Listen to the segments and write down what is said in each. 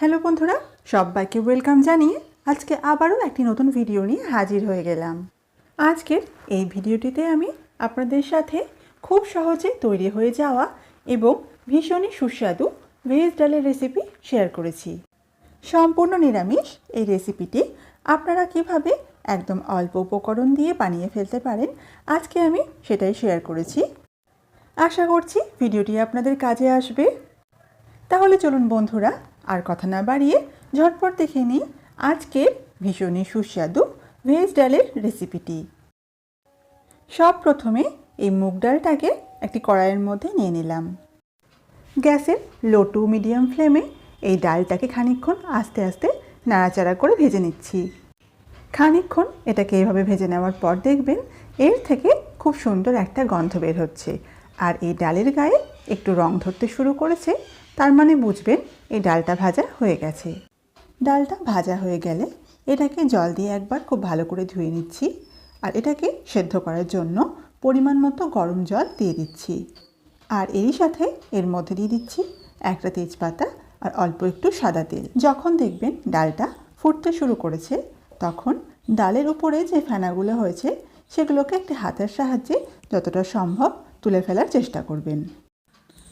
Hello বন্ধুরা, সবাইকে welcome জানিয়ে আজকে আবারও একটি নতুন ভিডিও নিয়ে হাজির হয়ে গেলাম। আজকের এই ভিডিওটিতে আমি আপনাদের সাথে খুব সহজে তৈরি হয়ে যাওয়া এবং ভীষণই সুস্বাদু ভেজ ডালের রেসিপি শেয়ার করেছি। সম্পূর্ণ নিরামিষ এই রেসিপিটি আপনারা কীভাবে একদম অল্প উপকরণ দিয়ে বানিয়ে ফেলতে পারেন, আজকে আমি সেটাই শেয়ার করেছি। আশা করছি ভিডিওটি আপনাদের কাজে আসবে। তাহলে চলুন বন্ধুরা আর কথা না বাড়িয়ে ঝটপট দেখে নিই আজকের ভীষণই সুস্বাদু ভেজ ডালের রেসিপিটি সব প্রথমে এই মুগ ডালটাকে একটি কড়াইয়ের মধ্যে নিয়ে নিলাম। গ্যাসের লো টু মিডিয়াম ফ্লেমে এই ডালটাকে খানিকক্ষণ আস্তে আস্তে নাড়াচাড়া করে ভেজে নিচ্ছি। খানিকক্ষণ এটাকে এভাবে ভেজে নেওয়ার পর দেখবেন এর থেকে খুব সুন্দর একটা গন্ধ বের হচ্ছে। আর এই ডালের গায়ে একটু রং ধরতে শুরু করেছে তার মানে বুঝবেন এই ডালটা ভাজা হয়ে গেছে। ডালটা ভাজা হয়ে গেলে এটাকে জল দিয়ে একবার খুব ভালো করে ধুয়ে নিচ্ছি আর এটাকে সেদ্ধ করার জন্য পরিমাণ মতো গরম জল দিয়ে দিচ্ছি। আর এরই সাথে এর মধ্যে দিয়ে দিচ্ছি একটা তেজপাতা আর অল্প একটু সাদা তেল। যখন দেখবেন ডালটা ফুটতে শুরু করেছে, তখন ডালের উপরে যে ফেনাগুলো হয়েছে, সেগুলোকে একটি হাতের সাহায্যে যতটা সম্ভব তুলে ফেলার চেষ্টা করবেন।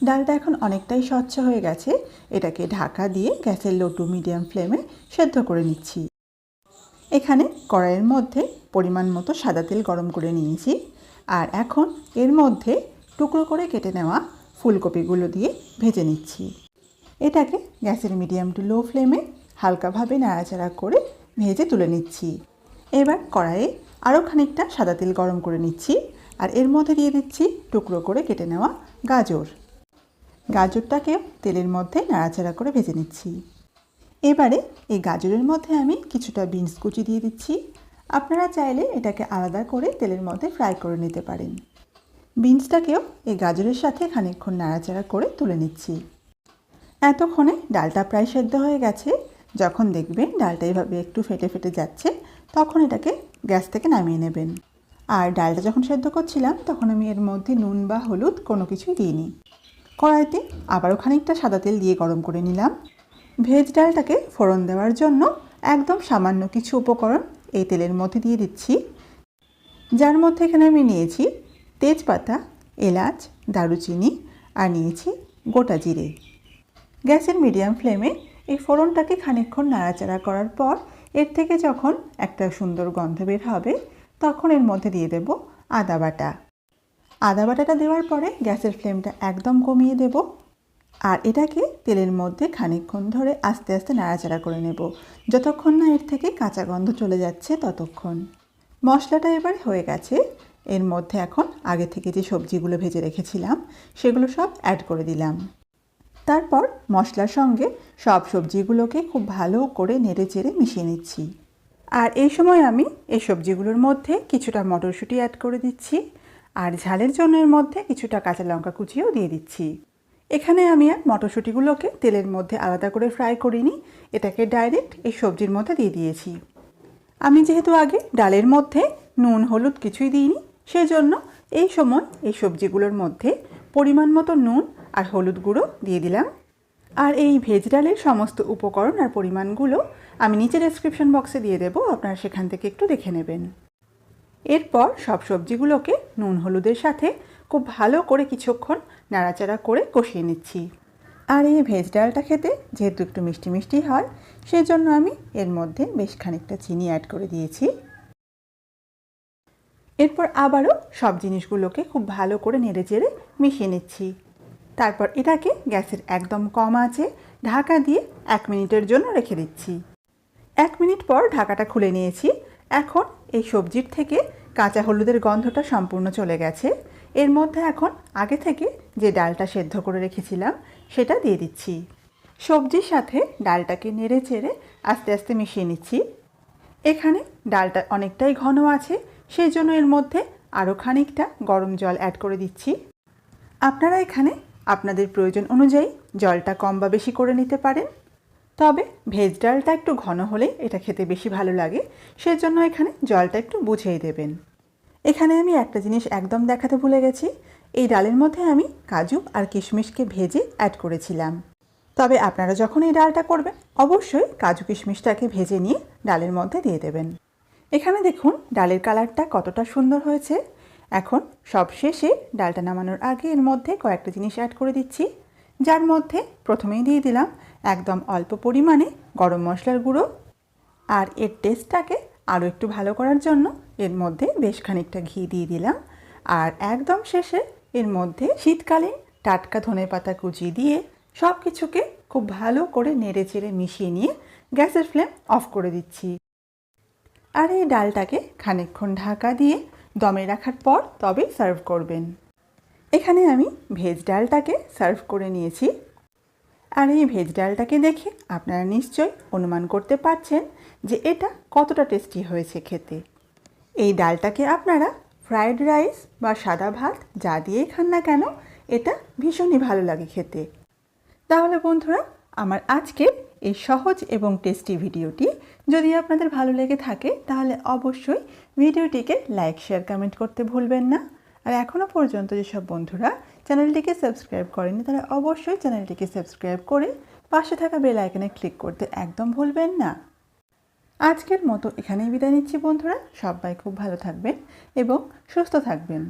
ডালটা এখন অনেকটাই স্বচ্ছ হয়ে গেছে। এটাকে ঢাকা দিয়ে গ্যাসের লো টু মিডিয়াম ফ্লেমে সেদ্ধ করে নিচ্ছি। এখানে কড়াইয়ের মধ্যে পরিমাণ মতো সাদা তেল গরম করে নিয়েছি। আর এখন এর মধ্যে টুকরো করে কেটে নেওয়া ফুলকপিগুলো দিয়ে ভেজে নিচ্ছি। এটাকে গ্যাসের মিডিয়াম টু লো ফ্লেমে হালকাভাবে নাড়াচাড়া করে ভেজে তুলে নিচ্ছি। এবার কড়াইয়ে আরও খানিকটা সাদা তেল গরম করে নিচ্ছি। আর এর মধ্যে দিয়ে দিচ্ছি টুকরো করে কেটে নেওয়া গাজর। গাজরটাকেও তেলের মধ্যে নাড়াচাড়া করে ভেজে নিচ্ছি। এবারে এই গাজরের মধ্যে আমি কিছুটা বিনস কুচি দিয়ে দিচ্ছি। আপনারা চাইলে এটাকে আলাদা করে তেলের মধ্যে ফ্রাই করে নিতে পারেন। বিনসটাকেও এই গাজরের সাথে খানিকক্ষণ নাড়াচাড়া করে তুলে নিচ্ছি। এতক্ষণে ডালটা প্রায় সেদ্ধ হয়ে গেছে। যখন দেখবেন ডালটা এভাবে একটু ফেটে ফেটে যাচ্ছে, তখন এটাকে গ্যাস থেকে নামিয়ে নেবেন। আর ডালটা যখন সেদ্ধ করছিলাম, তখন আমি এর মধ্যে নুন বা হলুদ কোনো কিছুই দিইনি। কড়াইতে আবারও খানিকটা সাদা তেল দিয়ে গরম করে নিলাম। ভেজ ডালটাকে ফোড়ন দেওয়ার জন্য একদম সামান্য কিছু উপকরণ এই তেলের মধ্যে দিয়ে দিচ্ছি। যার মধ্যে এখানে আমি নিয়েছি তেজপাতা, এলাচ, দারুচিনি আর নিয়েছি গোটা জিরে। গ্যাসের মিডিয়াম ফ্লেমে এই ফোড়নটাকে খানিকক্ষণ নাড়াচাড়া করার পর এর থেকে যখন একটা সুন্দর গন্ধ বের হবে তখন এর মধ্যে দিয়ে দেব আদা বাটা। আদা বাটাটা দেওয়ার পরে গ্যাসের ফ্লেমটা একদম কমিয়ে দেব। আর এটাকে তেলের মধ্যে খানিকক্ষণ ধরে আস্তে আস্তে নাড়াচাড়া করে নেব। যতক্ষণ না এর থেকে কাঁচা গন্ধ চলে যাচ্ছে, ততক্ষণ। মশলাটা এবার হয়ে গেছে। এর মধ্যে এখন আগে থেকে যে সবজিগুলো ভেজে রেখেছিলাম, সেগুলো সব অ্যাড করে দিলাম। তারপর মশলার সঙ্গে সব সবজিগুলোকে খুব ভালো করে নেড়ে চেড়ে মিশিয়ে নিচ্ছি। আর এই সময় আমি এই সবজিগুলোর মধ্যে কিছুটা মটরশুঁটি অ্যাড করে দিচ্ছি। আর ঝালের জন্য এর মধ্যে কিছুটা কাঁচা লঙ্কা কুচিও দিয়ে দিচ্ছি। এখানে আমি আর মটরশুঁটিগুলোকে তেলের মধ্যে আলাদা করে ফ্রাই করিনি, এটাকে ডাইরেক্ট এই সবজির মধ্যে দিয়ে দিয়েছি। আমি যেহেতু আগে ডালের মধ্যে নুন, হলুদ কিছুই দিইনি, সেজন্য এই সময় এই সবজিগুলোর মধ্যে পরিমাণ মতো নুন আর হলুদ গুঁড়ো দিয়ে দিলাম। আর এই ভেজ ডালের সমস্ত উপকরণ আর পরিমাণগুলো আমি নিচে ডেসক্রিপশন বক্সে দিয়ে দেবো, আপনারা সেখান থেকে একটু দেখে নেবেন। এরপর সব সবজিগুলোকে নুন হলুদের সাথে খুব ভালো করে কিছুক্ষণ নাড়াচাড়া করে কষিয়ে নিচ্ছি। আর এই ভেজ ডালটা খেতে যেহেতু একটু মিষ্টি মিষ্টি হয়, সেজন্য আমি এর মধ্যে বেশ খানিকটা চিনি অ্যাড করে দিয়েছি। এরপর আবারও সব জিনিসগুলোকে খুব ভালো করে নেড়ে চেড়ে মিশিয়ে নিচ্ছি। তারপর এটাকে গ্যাসের একদম কম আছে ঢাকা দিয়ে এক মিনিটের জন্য রেখে দিচ্ছি। এক মিনিট পর ঢাকাটা খুলে নিয়েছি। এখন এই সবজির থেকে কাঁচা হলুদের গন্ধটা সম্পূর্ণ চলে গেছে। এর মধ্যে এখন আগে থেকে যে ডালটা সেদ্ধ করে রেখেছিলাম, সেটা দিয়ে দিচ্ছি। সবজির সাথে ডালটাকে নেড়ে চেড়ে আস্তে আস্তে মিশিয়ে নিচ্ছি। এখানে ডালটা অনেকটাই ঘন আছে, সেই জন্য এর মধ্যে আরও খানিকটা গরম জল অ্যাড করে দিচ্ছি। আপনারা এখানে আপনাদের প্রয়োজন অনুযায়ী জলটা কম বা বেশি করে নিতে পারেন। তবে ভেজ ডালটা একটু ঘন হলে এটা খেতে বেশি ভালো লাগে। সেজন্য এখানে জলটা একটু বুঝিয়ে দেবেন। এখানে আমি একটা জিনিস একদম দেখাতে ভুলে গেছি। এই ডালের মধ্যে আমি কাজু আর কিশমিশকে ভেজে অ্যাড করেছিলাম। তবে আপনারা যখন এই ডালটা করবেন, অবশ্যই কাজু কিশমিশটাকে ভেজে নিয়ে ডালের মধ্যে দিয়ে দেবেন। এখানে দেখুন, ডালের কালারটা কতটা সুন্দর হয়েছে। এখন সব শেষে ডালটা নামানোর আগে এর মধ্যে কয়েকটা জিনিস অ্যাড করে দিচ্ছি। যার মধ্যে প্রথমেই দিয়ে দিলাম একদম অল্প পরিমাণে গরম মশলার গুঁড়ো আর এর টেস্টটাকে আরও একটু ভালো করার জন্য এর মধ্যে বেশ খানিকটা ঘি দিয়ে দিলাম। আর একদম শেষে এর মধ্যে শীতকালীন টাটকা ধনে পাতা কুচি দিয়ে সব কিছুকে খুব ভালো করে নেড়ে চেড়ে মিশিয়ে নিয়ে গ্যাসের ফ্লেম অফ করে দিচ্ছি। আর এই ডালটাকে খানিকক্ষণ ঢাকা দিয়ে দমে রাখার পর তবে সার্ভ করবেন। এখানে আমি ভেজ ডালটাকে সার্ভ করে নিয়েছি। আর এই ভেজ ডালটাকে দেখে আপনারা নিশ্চয়ই অনুমান করতে পারছেন যে এটা কতটা টেস্টি হয়েছে খেতে। এই ডালটাকে আপনারা ফ্রায়েড রাইস বা সাদা ভাত যা দিয়েই খান না কেন, এটা ভীষণই ভালো লাগে খেতে। তাহলে বন্ধুরা, আমার আজকের এই সহজ এবং টেস্টি ভিডিওটি যদি আপনাদের ভালো লেগে থাকে, তাহলে অবশ্যই ভিডিওটিকে লাইক শেয়ার কমেন্ট করতে ভুলবেন না। আর এখনও পর্যন্ত যেসব বন্ধুরা চ্যানেলটিকে সাবস্ক্রাইব করেনি, তারা অবশ্যই চ্যানেলটিকে সাবস্ক্রাইব করে পাশে থাকা বেল আইকনে ক্লিক করতে একদম ভুলবেন না। আজকের মতো এখানেই বিদায় নিচ্ছি বন্ধুরা। সবাই খুব ভালো থাকবেন এবং সুস্থ থাকবেন।